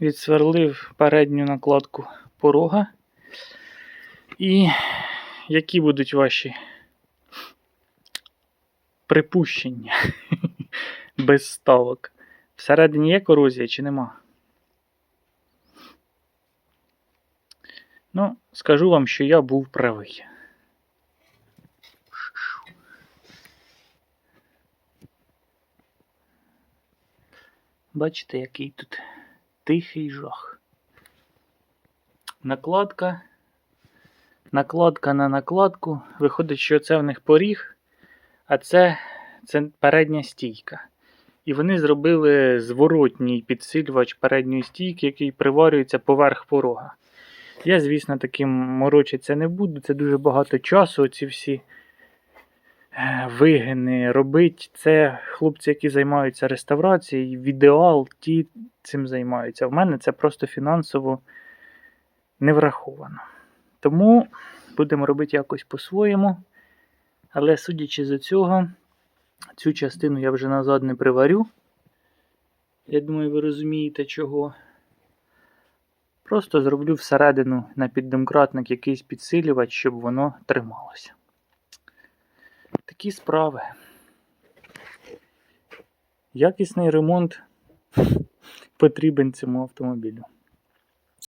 відсверлив передню накладку порога. І які будуть ваші припущення без ставок? Всередині є корозія чи нема? Ну, скажу вам, що я був правий. Бачите, який тут тихий жах. Накладка. Накладка на накладку. Виходить, що це в них поріг, а це, це передня стійка. І вони зробили зворотній підсилювач передньої стійки, який приварюється поверх порога. Я, звісно, таким морочитися не буду. Це дуже багато часу. Ці всі е, вигини робить. Це хлопці, які займаються реставрацією, в ідеал, ті цим займаються. В мене це просто фінансово не враховано. Тому будемо робити якось по-своєму. Але судячи з цього, цю частину я вже назад не приварю. Я думаю, ви розумієте чого. Просто зроблю всередину на піддомкратник якийсь підсилювач, щоб воно трималося. Такі справи. Якісний ремонт потрібен цьому автомобілю.